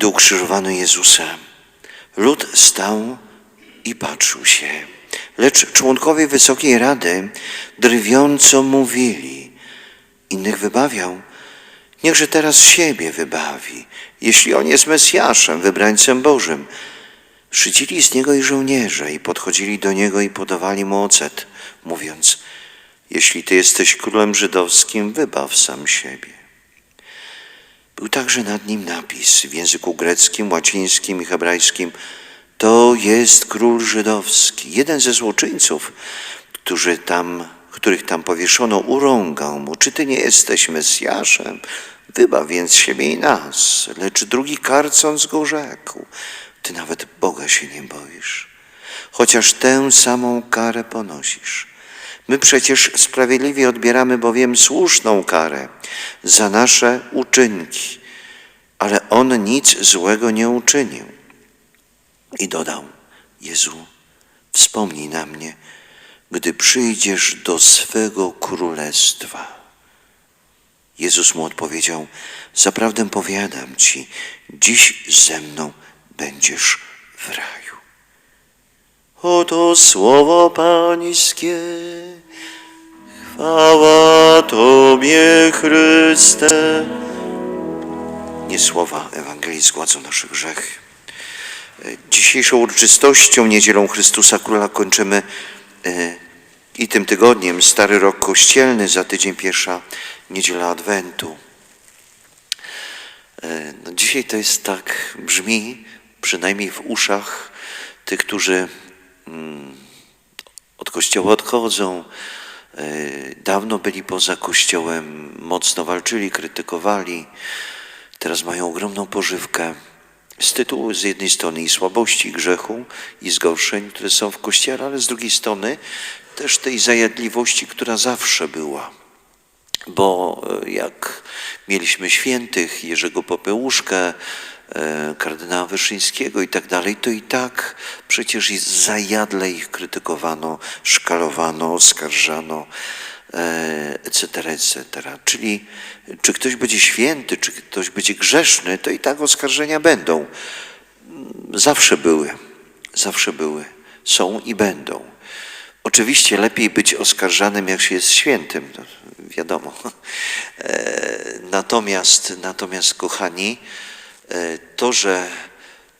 gdy ukrzyżowano Jezusa. Lud stał i patrzył się. Lecz członkowie Wysokiej Rady drwiąco mówili. Innych wybawiał. Niechże teraz siebie wybawi, jeśli on jest Mesjaszem, wybrańcem Bożym. Szydzili z niego i żołnierze i podchodzili do niego i podawali mu ocet, mówiąc, jeśli ty jesteś królem żydowskim, wybaw sam siebie. Był także nad nim napis w języku greckim, łacińskim i hebrajskim. To jest król żydowski. Jeden ze złoczyńców, którzy tam, których tam powieszono, urągał mu. Czy ty nie jesteś Mesjaszem? Wybaw więc siebie i nas. Lecz drugi karcąc go rzekł. Ty nawet Boga się nie boisz, chociaż tę samą karę ponosisz. My przecież sprawiedliwie odbieramy bowiem słuszną karę za nasze uczynki, ale on nic złego nie uczynił. I dodał: Jezu, wspomnij na mnie, gdy przyjdziesz do swego królestwa. Jezus mu odpowiedział: Zaprawdę powiadam ci, dziś ze mną będziesz w raju. Oto słowo Pańskie. Chwała Tobie, Chryste. Nie słowa Ewangelii zgładzą nasze grzechy. Dzisiejszą uroczystością, niedzielą Chrystusa Króla kończymy e, i tym tygodniem Stary Rok Kościelny, za tydzień pierwsza niedziela Adwentu. E, No dzisiaj to jest tak, brzmi przynajmniej w uszach tych, którzy od Kościoła odchodzą, e, dawno byli poza Kościołem, mocno walczyli, krytykowali, teraz mają ogromną pożywkę. Z tytułu z jednej strony i słabości, grzechu, i zgorszeń, które są w Kościele, ale z drugiej strony też tej zajadliwości, która zawsze była. Bo e, jak mieliśmy świętych, Jerzego Popeuszkę, e, kardynała Wyszyńskiego i tak dalej, to i tak przecież zajadle ich krytykowano, szkalowano, oskarżano, e, etc., etc. Czyli czy ktoś będzie święty, czy ktoś będzie grzeszny, to i tak oskarżenia będą. Zawsze były, zawsze były, są i będą. Oczywiście lepiej być oskarżanym, jak się jest świętym, to wiadomo. E, Natomiast, natomiast kochani, e, to że,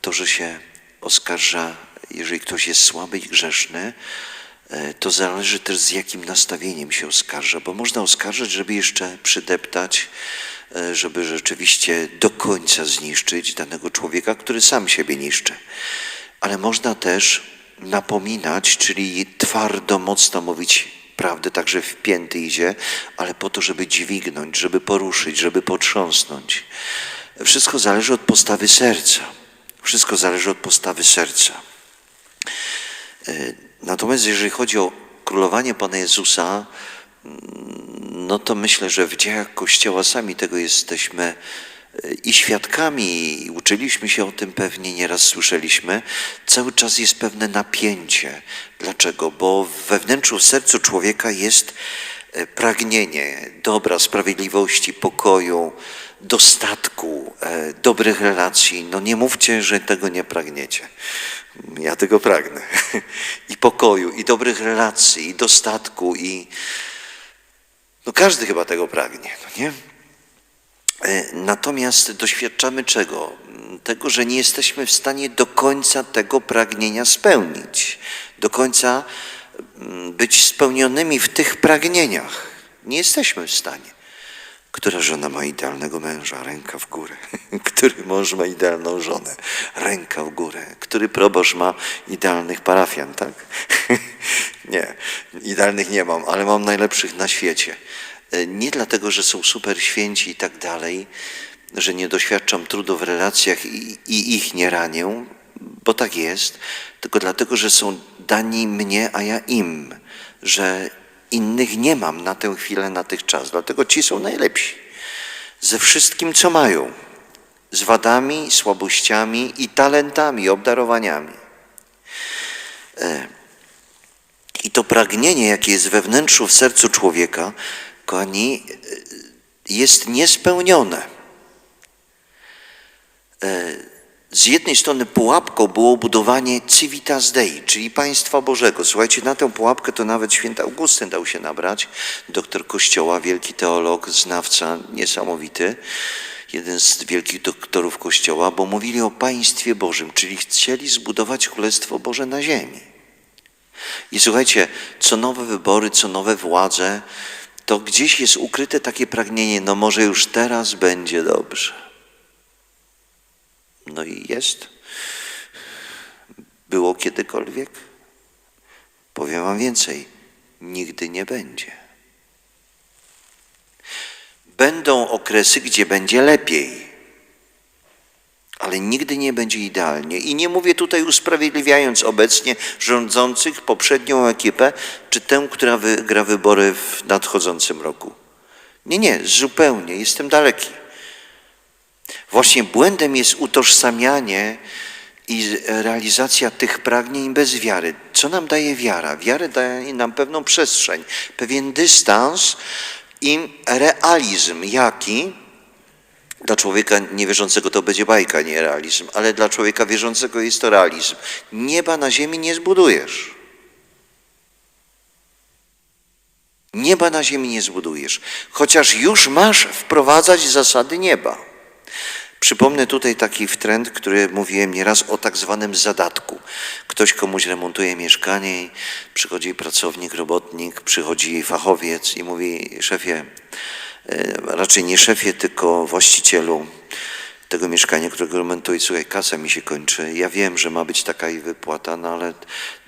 to, że się oskarża, jeżeli ktoś jest słaby i grzeszny, e, to zależy też z jakim nastawieniem się oskarża, bo można oskarżać, żeby jeszcze przydeptać, e, żeby rzeczywiście do końca zniszczyć danego człowieka, który sam siebie niszczy. Ale można też napominać, czyli twardo, mocno mówić prawdę, także w pięty idzie, ale po to, żeby dźwignąć, żeby poruszyć, żeby potrząsnąć. Wszystko zależy od postawy serca. Wszystko zależy od postawy serca. E, Natomiast jeżeli chodzi o królowanie Pana Jezusa, no to myślę, że w dziejach Kościoła sami tego jesteśmy e, i świadkami, i uczyliśmy się o tym pewnie, nieraz słyszeliśmy. Cały czas jest pewne napięcie. Dlaczego? Bo we wnętrzu, w sercu człowieka jest e, pragnienie dobra, sprawiedliwości, pokoju, dostatku, e, dobrych relacji. No nie mówcie, że tego nie pragniecie. Ja tego pragnę. I pokoju, i dobrych relacji, i dostatku, i no każdy chyba tego pragnie, no nie? E, Natomiast doświadczamy czego? Tego, że nie jesteśmy w stanie do końca tego pragnienia spełnić, do końca mm, być spełnionymi w tych pragnieniach. Nie jesteśmy w stanie. Która żona ma idealnego męża? Ręka w górę. Który mąż ma idealną żonę? Ręka w górę. Który proboszcz ma idealnych parafian, tak? nie, idealnych nie mam, ale mam najlepszych na świecie. E, Nie dlatego, że są super święci i tak dalej, że nie doświadczam trudu w relacjach i, i ich nie ranię, bo tak jest, tylko dlatego, że są dani mnie, a ja im, że innych nie mam na tę chwilę, na tych czas. Dlatego ci są najlepsi. Ze wszystkim, co mają. Z wadami, słabościami i talentami, obdarowaniami. E, I to pragnienie, jakie jest we wnętrzu, w sercu człowieka, kochani, e, jest niespełnione. Z jednej strony pułapką było budowanie civitas dei, czyli państwa Bożego. Słuchajcie, na tę pułapkę to nawet święty Augustyn dał się nabrać, doktor Kościoła, wielki teolog, znawca niesamowity, jeden z wielkich doktorów Kościoła, bo mówili o państwie Bożym, czyli chcieli zbudować Królestwo Boże na ziemi. I słuchajcie, co nowe wybory, co nowe władze, to gdzieś jest ukryte takie pragnienie, no może już teraz będzie dobrze. No i jest. Było kiedykolwiek? Powiem Wam więcej. Nigdy nie będzie. Będą okresy, gdzie będzie lepiej, ale nigdy nie będzie idealnie. I nie mówię tutaj usprawiedliwiając obecnie rządzących, poprzednią ekipę, czy tę, która wygra wybory w nadchodzącym roku. Nie, nie, zupełnie, jestem daleki. Właśnie błędem jest utożsamianie i realizacja tych pragnień bez wiary. Co nam daje wiara? Wiara daje nam pewną przestrzeń, pewien dystans i realizm. Jaki? Dla człowieka niewierzącego to będzie bajka, nie realizm, ale dla człowieka wierzącego jest to realizm. Nieba na ziemi nie zbudujesz. Nieba na ziemi nie zbudujesz, chociaż już masz wprowadzać zasady nieba. Przypomnę tutaj taki trend, który mówiłem nieraz o tak zwanym zadatku. Ktoś komuś remontuje mieszkanie przychodzi pracownik, robotnik, przychodzi fachowiec i mówi szefie, e, raczej nie szefie, tylko właścicielu tego mieszkania, którego remontuję, słuchaj, kasa mi się kończy. Ja wiem, że ma być taka i wypłata, no ale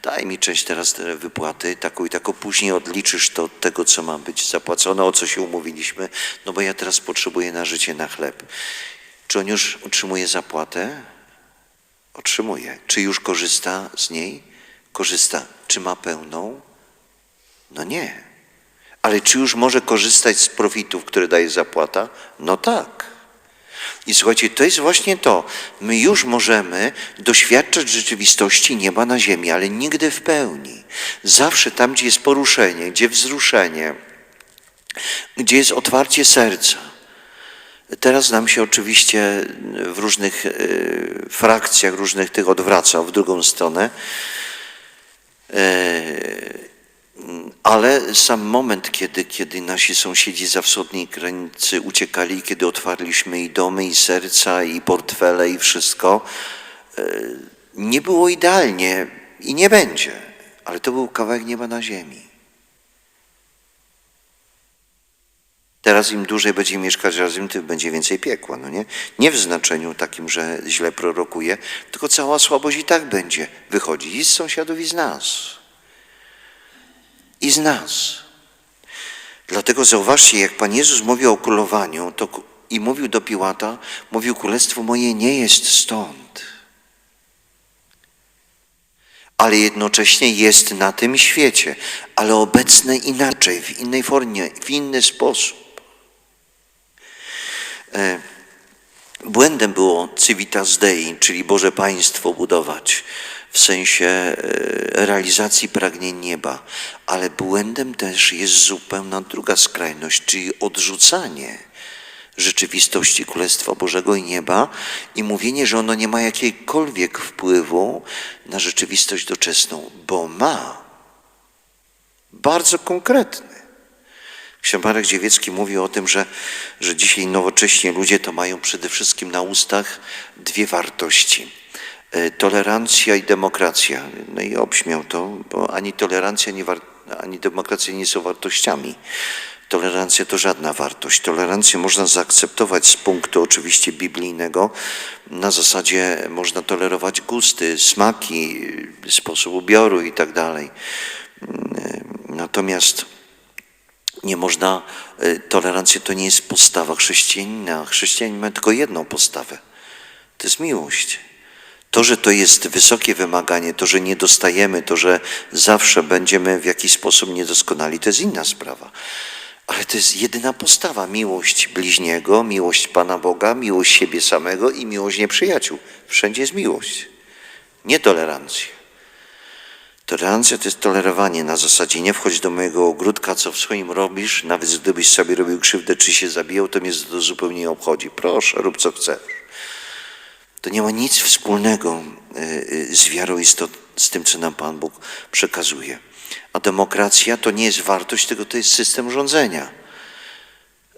daj mi część teraz te wypłaty, taką i taką, później odliczysz to od tego, co ma być zapłacone, o co się umówiliśmy, no bo ja teraz potrzebuję na życie, na chleb. Czy on już otrzymuje zapłatę? Otrzymuje. Czy już korzysta z niej? Korzysta. Czy ma pełną? No nie. Ale czy już może korzystać z profitów, które daje zapłata? No tak. I słuchajcie, to jest właśnie to. My już możemy doświadczać rzeczywistości nieba na ziemi, ale nigdy w pełni. Zawsze tam, gdzie jest poruszenie, gdzie wzruszenie, gdzie jest otwarcie serca. Teraz nam się oczywiście w różnych e, frakcjach, różnych tych odwraca w drugą stronę, E, ale sam moment, kiedy, kiedy nasi sąsiedzi za wschodniej granicy uciekali, kiedy otwarliśmy i domy, i serca, i portfele, i wszystko, e, nie było idealnie i nie będzie, ale to był kawałek nieba na ziemi. Teraz im dłużej będzie mieszkać razem, tym będzie więcej piekła, no nie? Nie w znaczeniu takim, że źle prorokuje, tylko cała słabość i tak będzie wychodzić i z sąsiadów, i z nas. I z nas. Dlatego zauważcie, jak Pan Jezus mówił o królowaniu to, i mówił do Piłata, mówił, królestwo moje nie jest stąd, ale jednocześnie jest na tym świecie, ale obecne inaczej, w innej formie, w inny sposób. E, błędem było civitas dei, czyli Boże Państwo budować w sensie e, realizacji pragnień nieba, ale błędem też jest zupełna druga skrajność, czyli odrzucanie rzeczywistości Królestwa Bożego i nieba i mówienie, że ono nie ma jakiegokolwiek wpływu na rzeczywistość doczesną, bo ma. Bardzo konkretny. Ksiądz Marek Dziewiecki mówi o tym, że, że dzisiaj nowocześnie ludzie to mają przede wszystkim na ustach dwie wartości. E, tolerancja i demokracja. No i obśmiał to, bo ani tolerancja, ani demokracja nie są wartościami. Tolerancja to żadna wartość. Tolerancję można zaakceptować z punktu oczywiście biblijnego. Na zasadzie można tolerować gusty, smaki, sposób ubioru i tak dalej. Mm, e, natomiast nie można, e, tolerancja to nie jest postawa chrześcijanina. Chrześcijanin ma tylko jedną postawę. To jest miłość. To, że to jest wysokie wymaganie, to, że nie dostajemy, to, że zawsze będziemy w jakiś sposób niedoskonali, to jest inna sprawa. Ale to jest jedyna postawa. Miłość bliźniego, miłość Pana Boga, miłość siebie samego i miłość nieprzyjaciół. Wszędzie jest miłość, nie tolerancja. Tolerancja to jest tolerowanie na zasadzie nie wchodź do mojego ogródka, co w swoim robisz, nawet gdybyś sobie robił krzywdę czy się zabijał, to mnie to zupełnie nie obchodzi. Proszę, rób co chcesz. To nie ma nic wspólnego e, e, z wiarą istot, z tym, co nam Pan Bóg przekazuje. A demokracja to nie jest wartość, tylko to jest system rządzenia.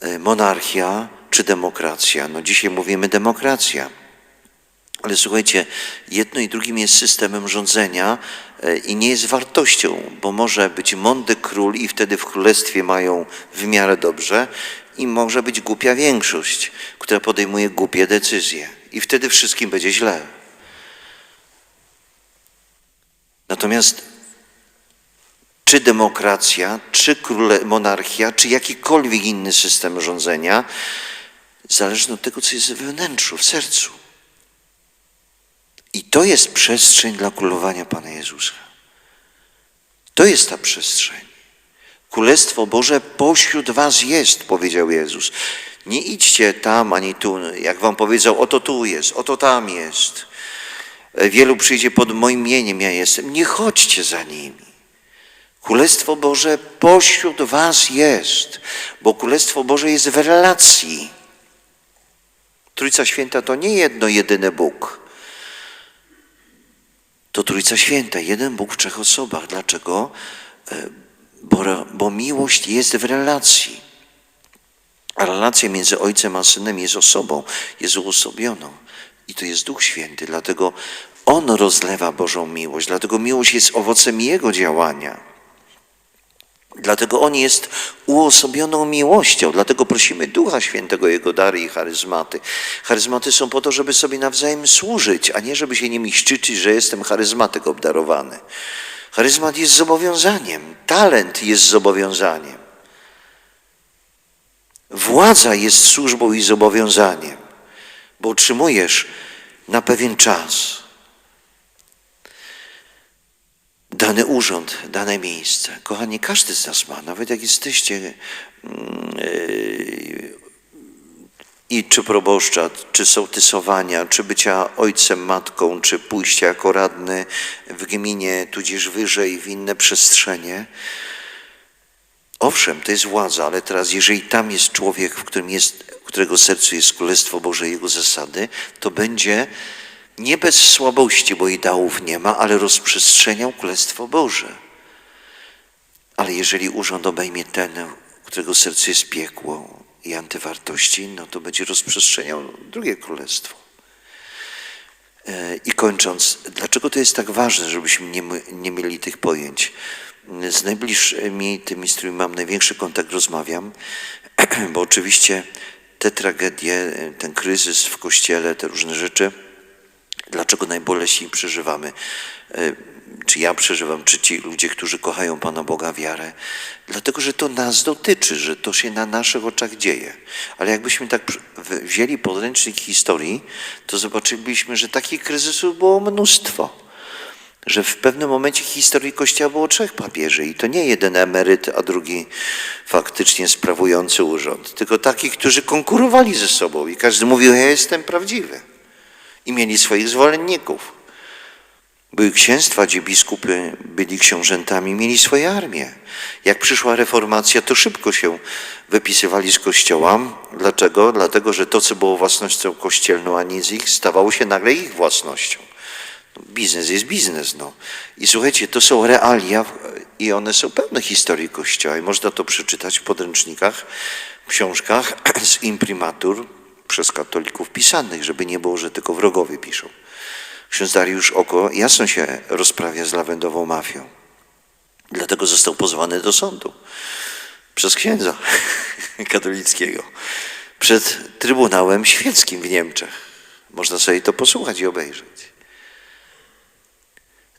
E, Monarchia czy demokracja? No dzisiaj mówimy demokracja. Ale słuchajcie, jedno i drugim jest systemem rządzenia i nie jest wartością, bo może być mądry król i wtedy w królestwie mają w miarę dobrze i może być głupia większość, która podejmuje głupie decyzje i wtedy wszystkim będzie źle. Natomiast czy demokracja, czy króle, monarchia, czy jakikolwiek inny system rządzenia, zależy od tego, co jest we wnętrzu, w sercu. I to jest przestrzeń dla królowania Pana Jezusa. To jest ta przestrzeń. Królestwo Boże pośród was jest, powiedział Jezus. Nie idźcie tam ani tu, jak wam powiedział, oto tu jest, oto tam jest. Wielu przyjdzie pod moim imieniem, ja jestem. Nie chodźcie za nimi. Królestwo Boże pośród was jest, bo Królestwo Boże jest w relacji. Trójca Święta to nie jedno, jedyny Bóg. To Trójca Święta, jeden Bóg w trzech osobach. Dlaczego? E, Bo, bo miłość jest w relacji. A relacja między Ojcem a Synem jest osobą, jest uosobioną. I to jest Duch Święty, dlatego On rozlewa Bożą miłość, dlatego miłość jest owocem Jego działania. Dlatego On jest uosobioną miłością, dlatego prosimy Ducha Świętego, Jego dary i charyzmaty. Charyzmaty są po to, żeby sobie nawzajem służyć, a nie żeby się nimi szczycić, że jestem charyzmatyk obdarowany. Charyzmat jest zobowiązaniem, talent jest zobowiązaniem. Władza jest służbą i zobowiązaniem, bo otrzymujesz na pewien czas dany urząd, dane miejsce. Kochani, każdy z nas ma, nawet jak jesteście yy, i czy proboszcza, czy sołtysowania, czy bycia ojcem, matką, czy pójścia jako radny w gminie, tudzież wyżej w inne przestrzenie. Owszem, to jest władza, ale teraz jeżeli tam jest człowiek, w którym jest, którego sercu jest Królestwo Boże, Jego zasady, to będzie nie bez słabości, bo ideałów nie ma, ale rozprzestrzeniał Królestwo Boże. Ale jeżeli urząd obejmie ten, którego serce jest piekło i antywartości, no to będzie rozprzestrzeniał drugie królestwo. E, I kończąc, dlaczego to jest tak ważne, żebyśmy nie, nie mieli tych pojęć? Z najbliższymi, tymi, z którymi mam największy kontakt, rozmawiam, bo oczywiście te tragedie, ten kryzys w kościele, te różne rzeczy, dlaczego najboleśniej przeżywamy, e, czy ja przeżywam, czy ci ludzie, którzy kochają Pana Boga wiarę, dlatego że to nas dotyczy, że to się na naszych oczach dzieje. Ale jakbyśmy tak wzięli podręcznik historii, to zobaczylibyśmy, że takich kryzysów było mnóstwo. Że w pewnym momencie historii Kościoła było trzech papieży i to nie jeden emeryt, a drugi faktycznie sprawujący urząd, tylko takich, którzy konkurowali ze sobą i każdy mówił, ja jestem prawdziwy i mieli swoich zwolenników. Były księstwa, gdzie biskupy byli książętami, mieli swoje armie. Jak przyszła reformacja, to szybko się wypisywali z kościoła. Dlaczego? Dlatego, że to, co było własnością kościelną, a nie z ich, stawało się nagle ich własnością. Biznes jest biznes, no. I słuchajcie, to są realia i one są pełne historii Kościoła i można to przeczytać w podręcznikach, w książkach z imprimatur przez katolików pisanych, żeby nie było, że tylko wrogowie piszą. Ksiądz Dariusz Oko jasno się rozprawia z lawendową mafią. Dlatego został pozwany do sądu przez księdza katolickiego, przed Trybunałem Świeckim w Niemczech. Można sobie to posłuchać i obejrzeć.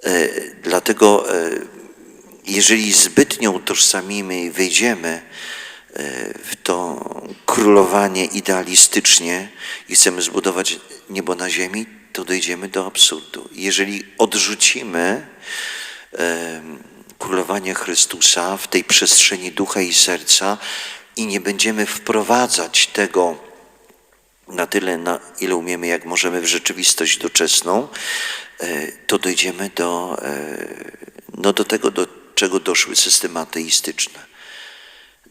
E, dlatego, e, jeżeli zbytnio utożsamimy i wejdziemy e, w to królowanie idealistycznie i chcemy zbudować niebo na ziemi, to dojdziemy do absurdu. Jeżeli odrzucimy królowanie Chrystusa w tej przestrzeni ducha i serca i nie będziemy wprowadzać tego na tyle, na ile umiemy, jak możemy w rzeczywistość doczesną, E, to dojdziemy do, e, no do tego, do czego doszły systemy ateistyczne,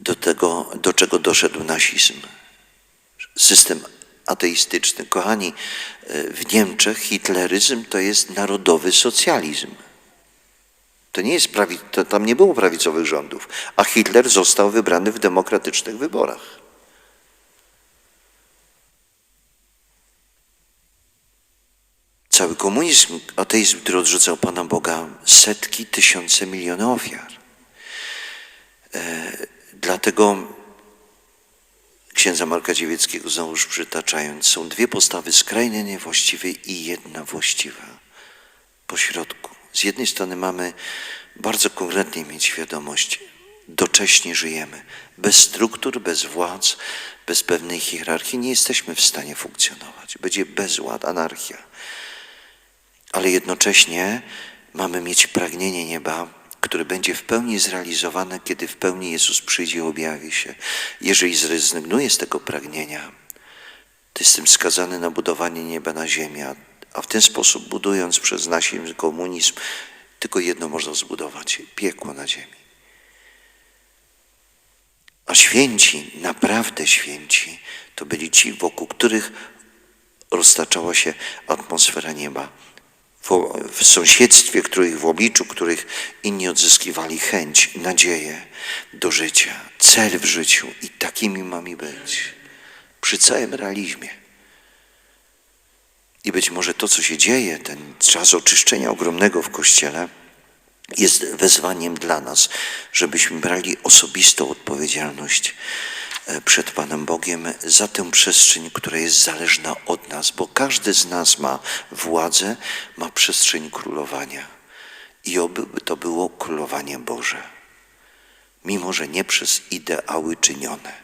do tego, do czego doszedł nazizm. System ateistyczny. Kochani, e, w Niemczech hitleryzm to jest narodowy socjalizm. To nie jest prawi, to tam nie było prawicowych rządów, a Hitler został wybrany w demokratycznych wyborach. Cały komunizm, ateizm, który odrzucał Pana Boga, setki, tysiące, miliony ofiar. Dlatego księdza Marka Dziewieckiego, znowuż przytaczając, są dwie postawy skrajnie niewłaściwe i jedna właściwa. Po środku. Z jednej strony mamy bardzo konkretnie mieć świadomość, docześnie żyjemy. Bez struktur, bez władz, bez pewnej hierarchii nie jesteśmy w stanie funkcjonować. Będzie bezład, anarchia. Ale jednocześnie mamy mieć pragnienie nieba, które będzie w pełni zrealizowane, kiedy w pełni Jezus przyjdzie i objawi się. Jeżeli zrezygnuje z tego pragnienia, to jestem skazany na budowanie nieba na ziemi, a, w ten sposób budując przez nazizm, komunizm, tylko jedno można zbudować piekło na ziemi. A święci, naprawdę święci, to byli ci, wokół których roztaczała się atmosfera nieba. W, sąsiedztwie, których w obliczu których inni odzyskiwali chęć, nadzieję do życia, cel w życiu i takimi mamy być. Przy całym realizmie. I być może to, co się dzieje, ten czas oczyszczenia ogromnego w Kościele, jest wezwaniem dla nas, żebyśmy brali osobistą odpowiedzialność przed Panem Bogiem za tę przestrzeń, która jest zależna od nas, bo każdy z nas ma władzę, ma przestrzeń królowania. I oby to było królowanie Boże, mimo że nie przez ideały czynione